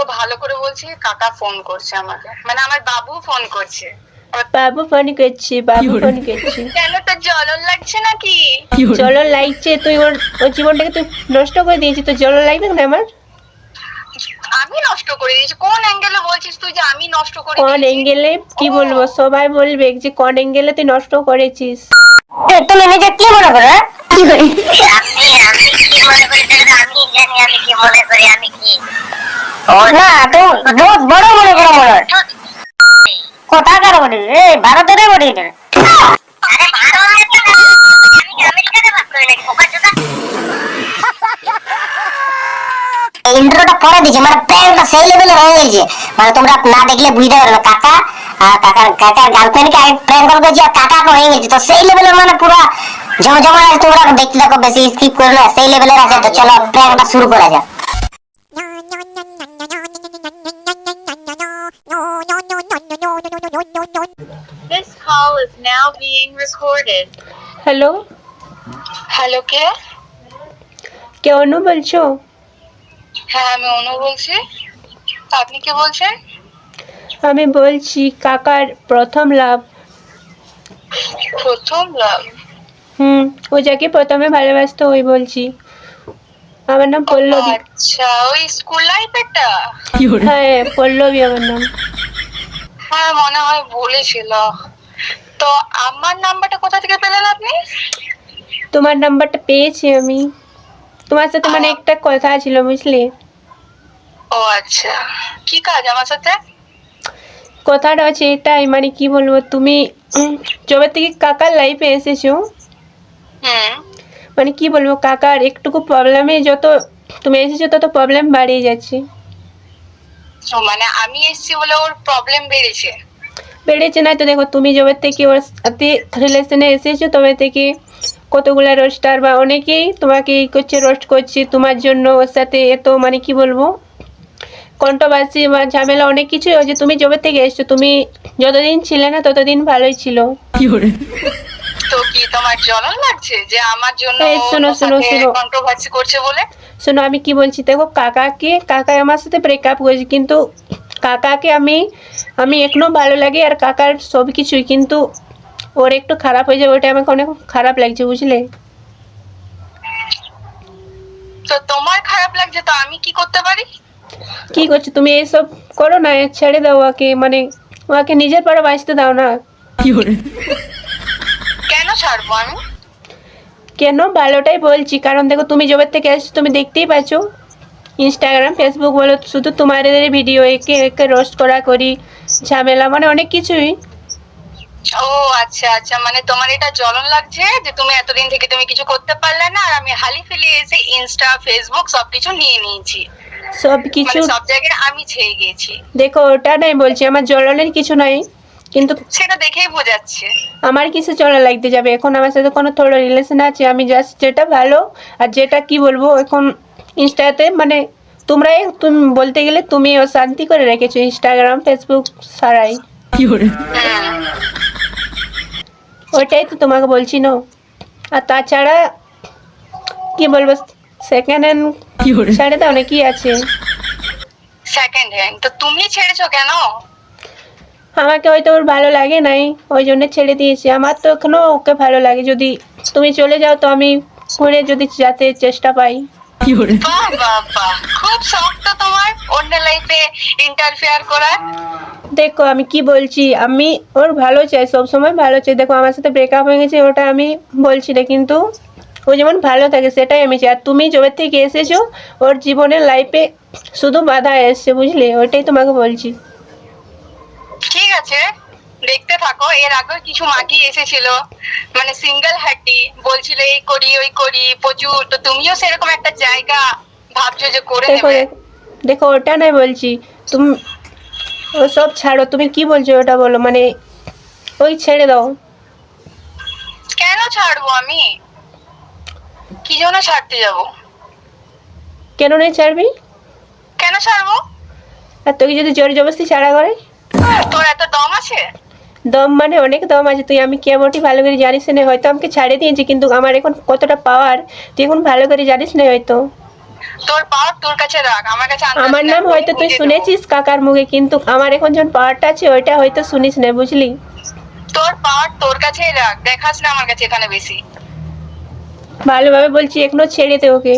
তো ভালো করে বলছি কাকা ফোন করছে আমাকে। মানে আমার বাবু ফোন করছে। বাবু ফোন করছি বাবু ফোন করছি। কেন তোর জ্বলন লাগছে নাকি? চলো লাগছে তুই ওর ওর জীবনটাকে তুই নষ্ট করে দিয়েছিস তো লাগবে না আমার? আমি নষ্ট করে দিয়েছি। কোন অ্যাঙ্গেলে বলছিস তুই যে আমি নষ্ট করে কোন অ্যাঙ্গেলে কি বলব? সবাই বলবে যে কোন অ্যাঙ্গেলে তুই নষ্ট করেছিস। তুমি নিজে কি মনে করো হ্যাঁ? করি আমি আমি কি মনে করি? আমি জানি আমি কি মনে করি আমি কি? না তুমি বহুত বড় মনে করো মনে হয়। কোথাকার বডি এই ভারতের বডি আরে ভালো আমি আমেরিকাতে বাস করি নাকি? বোকা চোদা। ইন্ট্রোটা পরে দিছি মানে সেই লেভেলে হয়ে গেছে। মানে তোমরা না দেখলে বুঝতে পারবে না কাকা কাকার কাকার গার্লফ্রেন্ডকে আগে প্রেম কল করছি আর কাকাকে হয়ে গেছে। তো সেই লেভেলের মানে পুরো জমজমা আছে তোমরা দেখতে থাকো বেশি স্কিপ করো না সেই লেভেলের আছে তো চলো প্রেমটা শুরু করা যাক। This call is now being recorded. Hello hello কে? কে অনু বলছো? হ্যাঁ আমি অনু বলছি। আপনি কে বলছেন? আমি বলছি কাকার প্রথম লাভ। প্রথম লাভ? হুম ও যাকে প্রথমে ভালোবাসতো ওই বলছি। আমার নাম পল্লবী। আচ্ছা ওই স্কুল লাইফেরটা? হ্যাঁ পল্লবী আমার নাম। হ্যাঁ মনে হয় বলেছিল তো আমার নাম্বারটা কোথা থেকে পেলেন আপনি? তোমার নাম্বারটা পেয়েছি আমি। তোমার সাথে মানে একটা কথা ছিল বুঝলে? ও আচ্ছা। কি কাজ আমার সাথে? কথাটা হচ্ছে এটাই মানে কি বলব তুমি যবে থেকে কাকার লাইফে এসেছ। মানে কি বলব কাকার একটুকু প্রবলেমে যত তুমি এসেছ তত প্রবলেম বাড়িয়ে যাচ্ছে। মানে আমি এসেছি বলে ওর প্রবলেম বেড়েছে। বেড়েছে না তো দেখো তুমি যবে থেকে ওর সাথে রিলেশনে এসেছ তবে থেকে কতগুলা রোস্টার বা অনেকেই তোমাকে এই করছে রোস্ট করছে তোমার জন্য ওর সাথে এত মানে কি বলব কন্ট্রোভার্সি বা ঝামেলা অনেক কিছুই। হয়েছে তুমি যবে থেকে এসছো তুমি যতদিন ছিলে না ততদিন ভালোই ছিল। তো কি তোমার জ্বলন লাগছে যে আমার জন্য শোনো, শোনো, শোনো। কন্ট্রোভার্সি করছে বলে? শোনো আমি কি বলছি? দেখো কাকাকে কাকা আমার সাথে ব্রেকআপ করেছে কিন্তু কাকাকে আমি আমি এখনও ভালো লাগে আর কাকার সব কিছুই কিন্তু ওর একটু খারাপ হয়ে যাবে ওটা আমাকে অনেক খারাপ লাগছে বুঝলে? তো তোমার খারাপ লাগছে তো আমি কি করতে পারি? কি করছ? তুমি এইসব করো না ছেড়ে দাও ওকে মানে ওকে নিজের পাড়ে বাঁচতে দাও না। কি ছাড়বো আমি? কেন? ভালোটাই বলছি। কারণ দেখো তুমি জবের থেকে এসছো তুমি দেখতেই পাচ্ছ। ইনস্টাগ্রাম ফেসবুক বলো শুধু তোমাদের ভিডিও একে একে রোস্ট করা করি ঝামেলা মানে অনেক কিছুই। ও আচ্ছা আচ্ছা মানে তোমার এটা জ্বলন লাগছে যে তুমি এতদিন থেকে তুমি কিছু করতে পারলে না আর আমি হালি ফেলে এসে ইনস্টা ফেসবুক সবকিছু নিয়ে নিয়েছি। সব কিছু মানে সব জায়গায় আমি ছেয়ে গেছি। দেখো ওটা নাই বলছি আমার জ্বলনের কিছু নাই। কিন্তু সেটা দেখেই বোঝাচ্ছে। আমার কিছু চলা লাগতে যাবে। এখন আমার সাথে কোনো থোড়ো রিলেশন আছে আমি জাস্ট যেটা ভালো আর যেটা কি বলব এখন ইনস্টাতে মানে তোমরাই তুমি বলতে গেলে তুমি ও শান্তি করে রেখেছো ইনস্টাগ্রাম ফেসবুক সারাই হুম ওইটাই তো তোমাকে বলছি না। আর তাছাড়া কি বলব সেকেন্ড হ্যান্ড ছেড়ে দাও না কি আছে। সেকেন্ড হ্যান্ড তো তুমি ছেড়েছো কেন? আমাকে হয়তো ওর ভালো লাগে নাই ওই জন্য ছেড়ে দিয়েছি। আমার তো এখনও ওকে ভালো লাগে। যদি তুমি চলে যাও তো আমি ঘুরে যদি যাতে চেষ্টা পাই। বাহ বাহ বাহ। খুব শখ তো তোমার অন্য লাইফে ইন্টারফেয়ার করার। দেখো আমি কি বলছি আমি ওর ভালো চাই সব সময় ভালো চাই। দেখো আমার সাথে ব্রেকআপ হয়ে গেছে ওটা আমি বলছি না কিন্তু ও যেমন ভালো থাকে সেটাই আমি চাই। আর তুমি জবের থেকে এসেছ ওর জীবনের লাইফে শুধু বাধা এসছে বুঝলে? ওইটাই তোমাকে বলছি। ঠিক আছে দেখতে থাকো। এর আগে কিছু মাটি এসেছিল মানে সিঙ্গেল হ্যাটি বলছিল এই করি ওই করি প্রচুর তো তুমিও সেরকম একটা জায়গা ভাবছ যে করে নেবে দেখো- ওটা নাই বলছি তুমি ও সব ছাড়ো তুমি কি বলছো ওটা বলো মানে ওই ছেড়ে দাও। কেন ছাড়বো আমি? কি জন্য ছাড়তে যাব? কেন নেই ছাড়বি? কেন ছাড়বো? আর তোকে যদি জোর জবরদস্তি ছাড়া করে? তোর এত দম আছে? দম মানে অনেক দম আছে। তুই আমি কেমনটি ভালো করে জানিস না হয়তো আমাকে ছাড়ে দিয়েছি কিন্তু আমার এখন কতটা পাওয়ার তুই এখন ভালো করে জানিস না হয়তো। তোর পাওয়ার তোর কাছে রাখ আমার কাছে আমার নাম হয়তো তুই শুনেছিস কাকার মুখে কিন্তু আমার এখন যখন পাওয়ারটা আছে ওইটা হয়তো শুনিস না বুঝলি? তোর পাওয়ার তোর কাছেই রাখ দেখাস না আমার কাছে এখানে বেশি। ভালোভাবে বলছি এখনও ছেড়ে দে ওকে।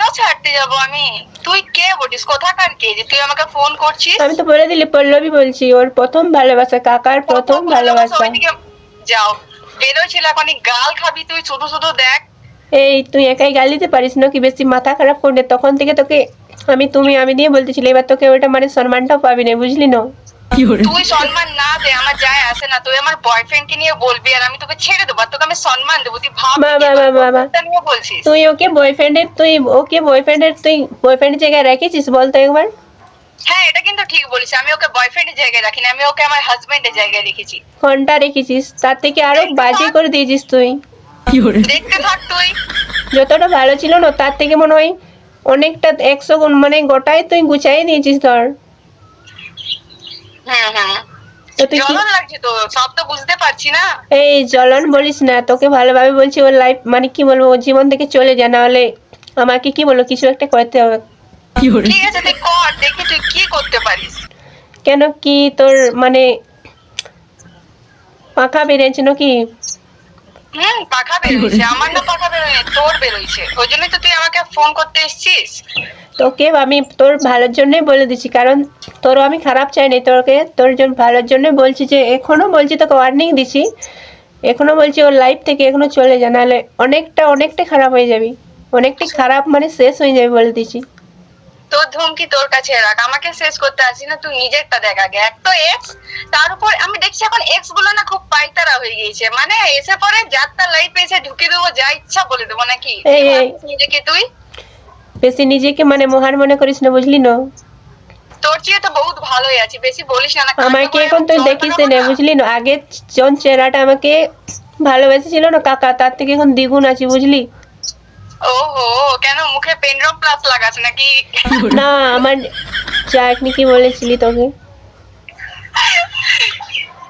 কেন ছাড়তে যাব আমি? তুই কে বলিস? কোথাকার কে যে তুই আমাকে ফোন করছিস? আমি তো বলে দিলি পল্লবী বলছি ওর প্রথম ভালোবাসা কাকার প্রথম ভালোবাসা। যাও। বেরোছিল এখন গাল খাবি তুই শুধু শুধু দেখ। এই তুই একাই গাল দিতে পারিস না কি বেশি মাথা খারাপ করলে তখন থেকে তোকে আমি তুমি আমি দিয়ে বলতেছিলি এবার তোকে ওটা মানে সম্মানটাও পাবি না বুঝলি না? তুই সম্মান না দে আমার যায় আসে না। তুই আমার বয়ফ্রেন্ড কে নিয়ে বলবি আর আমি তোকে ছেড়ে দেবো তোকে আমি সম্মান দেবো। তুই ভাব বলছিস? তুই ওকে বয়ফ্রেন্ডের তুই ওকে বয়ফ্রেন্ডের তুই বয়ফ্রেন্ডের জায়গায় রেখেছিস বলতো একবার? হ্যাঁ এটা কিন্তু ঠিক বলিস আমি ওকে বয়ফ্রেন্ডের জায়গায় রাখিনি আমি ওকে আমার হাজবেন্ডের জায়গায় রেখেছি। ঘণ্টা রেখেছিস তার থেকে আরও বাজে করে দিয়েছিস তুই। দেখতে থাক তুই। যতটা ভালো ছিল না তার থেকে মনে হয় অনেকটা একশো গুণ মানে গোটাই তুই গুছাই দিয়েছিস ধর হুম হুম তো তুই কি জ্বলন লাগছে তো সব তো বুঝতে পারছি না এই জ্বলন বলিস না তোকে ভালোভাবে বলছি ওর লাইফ মানে কি বলব ওর জীবন থেকে চলে যা হলে আমাকে কি বলব কিছু একটা করতে হবে। ঠিক আছে তুই কর দেখি তুই কি করতে পারিস। কেন কি তোর মানে পাখা বেরিয়েছে নাকি? হুম পাখা বেরোইছে আমার না পাখা বেরোয়নি তোর বেরোইছে। ওই জন্যই তো তুই আমাকে ফোন করতে এসেছিস। তোকে আমি তোর ভালোর জন্যই বলে দিচ্ছি কারণ তোরও আমি খারাপ চাইনি তোকে তোর জন্য ভালোর জন্যই বলছি যে এখনও বলছি তোকে ওয়ার্নিং দিছি। এখনও বলছি ওর লাইফ থেকে এখনও চলে যা নাহলে অনেকটা অনেকটা খারাপ হয়ে যাবি। অনেকটাই খারাপ মানে শেষ হয়ে যাবে বলে দিচ্ছি তোর ধমকি তোর কাছে রাখ আমাকে শেষ করতে আসি না তুই নিজেরটা দেখ আগে। এক তো এক্স তার উপর আমি দেখছি এখন এক্সগুলো না খুব পাইতারা হয়ে গিয়েছে। মানে এসে পরে যার তার লাইফ এসে ঢুকে দেবো যা ইচ্ছা বলে দেবো নাকি? নিজেকে তুই? বেশি নিজেকে মানে মহান মনে করিস না বুঝলি না? তোর চেয়ে তো বহুত ভালোই আছি বেশি বলিস না আমাকে এখন তুই দেখিস না বুঝলি না? আগে যখন চেহারাটা আমাকে ভালোবেসেছিল না কাকা? তার থেকে এখন দ্বিগুণ আছি বুঝলি? ওহো কেন মুখে পেনড্রপ প্লাস লাগাস নাকি? না আমার কি বলেছিলি তোকে?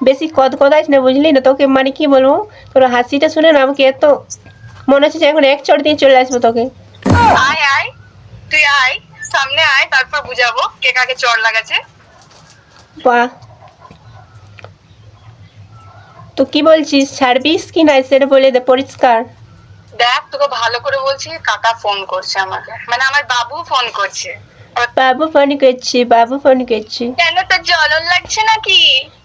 বেশি কদ কদাইস না বুঝলি না? তোকে মানে কি বলব? তোর হাসিটা শুনে না আমাকে এত মনে হচ্ছে এখন এক চড় দিয়ে চলে আসব তোকে। আয় আয় তুই আয় সামনে আয় তারপর বুঝাবো কে কাকে চড় লাগাছে বাহ। তো কি বলছিস ছাড়বিস কি না? সেটা বলে দে পরিষ্কার। দেখ তোকে ভালো করে বলছি কাকা ফোন করছে আমাকে। মানে আমার বাবু ফোন করছে। বাবু ফোন করছি বাবু ফোন করছি। কেন তোর জ্বলন লাগছে নাকি?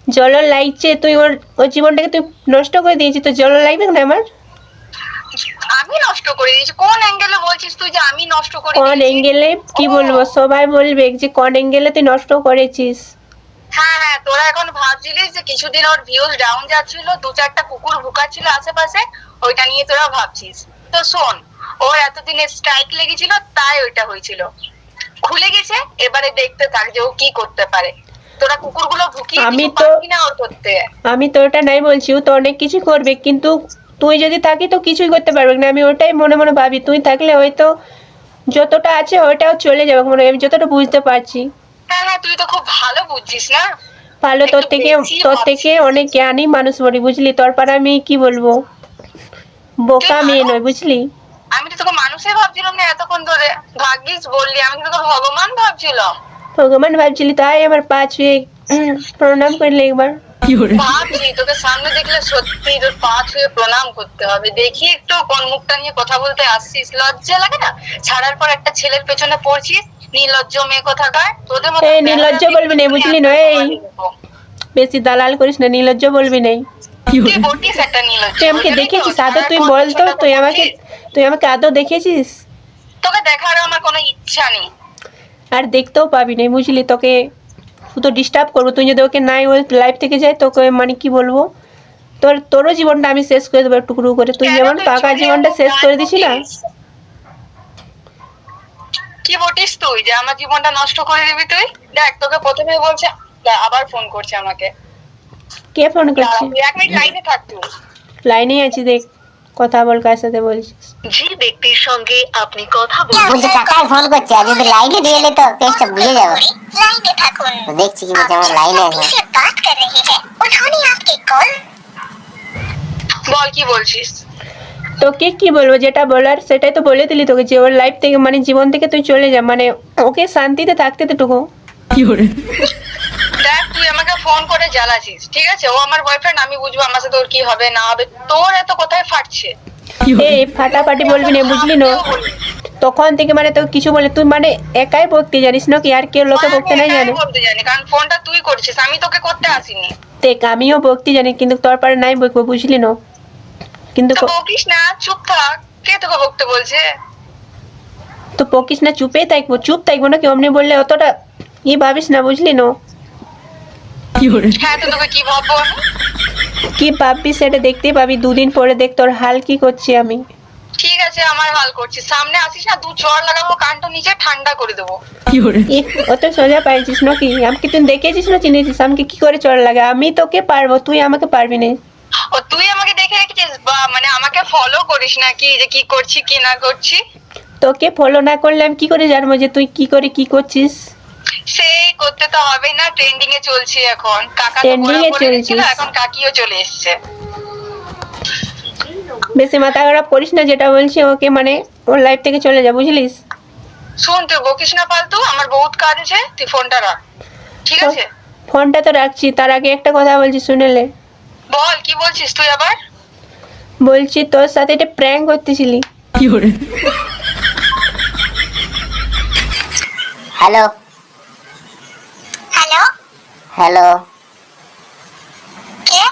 জল লাগছে তুই ওর ওর জীবনটাকে তুই নষ্ট করে দিয়েছিস তো জল লাগবে না আমার? আমি নষ্ট করে দিয়েছি। কোন অ্যাঙ্গেলে বলছিস তুই যে আমি নষ্ট করে কোন? অ্যাঙ্গেলে কি বলব? সবাই বলবে যে কোন অ্যাঙ্গেলে তুই নষ্ট করেছিস। হ্যাঁ হ্যাঁ তোরা এখন ভাবছিলিস যে কিছুদিন ওর ভিউজ ডাউন যাচ্ছিল দু চারটা কুকুর ভুকাচ্ছিল আশেপাশে ওইটা নিয়ে তোরা ভাবছিস। তো শোন ওর এতদিন স্ট্রাইক লেগেছিল তাই ওইটা হয়েছিল। খুলে গেছে এবারে দেখতে থাক যে ও কি করতে পারে। তোরা কুকুরগুলো ভুকিয়ে আমি তো- না ওর করতে আমি তো ওটা নাই বলছি ও তো অনেক কিছু করবে কিন্তু তুই যদি থাকি তো কিছুই করতে পারবে না। আমি ওটাই মনে মনে ভাবি তুই থাকলে হয়তো যতটা আছে ওটাও চলে যাবে মনে হয় আমি যতটা বুঝতে পারছি। হ্যাঁ হ্যাঁ তুই তো খুব ভালো বুঝছিস না? ভালো তোর থেকে তোর থেকে অনেক জ্ঞানী মানুষ বলি বুঝলি? তোর পর আমি কি বলব? বোকা মেয়ে নয় বুঝলি? আমি তো তোকে মানুষই ভাবছিলাম না এতক্ষণ ধরে। ভাগ্যিস বললি আমি তো তোকে ভগবান ভাবছিলাম। ভগবান ভাবছিলি তাই আমার পা ছুঁয়ে প্রণাম করলে একবার। ভাবছি তোকে সামনে দেখলে সত্যি তোর পা ছুঁয়ে প্রণাম করতে হবে। দেখি একটু কোন মুখটা নিয়ে কথা বলতে আসছিস। লজ্জা লাগে না? ছাড়ার পর একটা ছেলের পেছনে পড়ছিস? নির্লজ্জ মেয়ে কোথাকার? তোদের মতো এই নির্লজ্জ বলবি না, বুঝলি না, এই। বেশি দালাল করিস না নির্লজ্জ বলবি নাই। তুই বটিস একটা নির্লজ্জ তুই আমাকে তো? দেখেছিস? আদৌ তুই সারাক্ষণ বল তো ছোট তুই আমাকে তুই আমাকে আদৌ দেখেছিস? তোকে দেখার আমার কোনো ইচ্ছা নেই। আর দেখতেও পাবি না বুঝলি? তোকে শুধু ডিস্টার্ব করব। তুই যদি ওকে নাই ওই লাইফ থেকে যায় তোকে মানে কি বলব? তোর তোরও জীবনটা আমি শেষ করে দেবো টুকরু করে। তুই যেমন তুই চলে জীবনটা শেষ করে দিছি না? কি বটিস তুই? যে আমার জীবনটা নষ্ট করে দিবি তুই? দেখ তোকে প্রথমে বলছে আবার ফোন করছে আমাকে। কে ফোন করছে? এক মিনিট লাইনে থাক তুই। লাইনে আছি দেখ কথা বল কার সাথে বলছিস? ব্যক্তির সঙ্গে আপনি কথা বলছেন বলছে ফোন করছে লাইনে দিয়ে তো কেসটা বুঝে যাব। লাইনে থাকুন। দেখছি কি বলছে আমার লাইনে আছে। বাত কর রহি হ্যায় আপকে কল? বল কি বলছিস? তোকে কি বলব যেটা বলার সেটাই তো বলে দিলি তোকে যে ওর লাইফ থেকে মানে জীবন থেকে তুই চলে যা মানে ওকে শান্তিতে থাকতে দেটুকু দেখ তুই আমাকে ফোন করে জ্বালাছিস ঠিক আছে? ও আমার বয়ফ্রেন্ড আমি বুঝব আমার সাথে ওর কি হবে না হবে তোর এত কোথায় ফাটছে? এই ফাটাফাটি বলবি না বুঝলি না? তখন থেকে মানে তোকে কিছু বলে তুই মানে একাই বকতে জানিস না কি? আর কেউ লোকে বকতে নাই জানে। বলতে জানি কারণ ফোনটা তুই করছিস আমি তোকে করতে আসিনি। দেখ আমিও বকতে জানি কিন্তু তোর পারে নাই বকবো বুঝলি না? কিন্তু তো বকিস না চুপ থাক। কে তোকে বকতে বলছে? তো বকিস না চুপেই থাকব চুপ থাকব না কি অমনি বললে অতটা ই ভাবিস না বুঝলি না। হ্যাঁ তো তোকে কি ভাববো কি ভাববি সেটা দেখতেই পাবি দুদিন পরে দেখ তোর হাল কি করছি আমি। ঠিক আছে আমার হাল করছিস সামনে আসিস না দু চড় লাগাবো কানটা নিচে ঠান্ডা করে দেবো। অত সোজা পাইছিস নাকি? আমাকে তুই দেখেছিস না চিনেছিস? আমাকে কি করে চড় লাগে? আমি তোকে পারব তুই আমাকে পারবি না। ও তুই আমাকে দেখে রেখেছিস? বা মানে আমাকে ফলো করিস নাকি? যে কি করছি কি না করছি? তোকে ফলো না করলে আমি কি করে জানব যে তুই কি করে কি করছিস? সেই করতে তো হবে না ট্রেন্ডিং এ চলছি এখন। কাকা Trending এ। এখন কাকিও চলে এসছে। বেশি মাথা খারাপ করিস না যেটা বলছি ওকে মানে ওর লাইফ থেকে চলে যা বুঝলিস? শুন তুই বকিস না পালতু আমার বহুত কাজ আছে তুই ফোনটা রাখ। ঠিক আছে? ফোনটা তো রাখছি তার আগে একটা কথা বলছি শুনেলে বল কি বলছিস তুই আবার? বলছি তোর সাথে একটা প্র্যাঙ্ক করতেছিলি। হ্যালো। হ্যালো। হ্যালো। কে?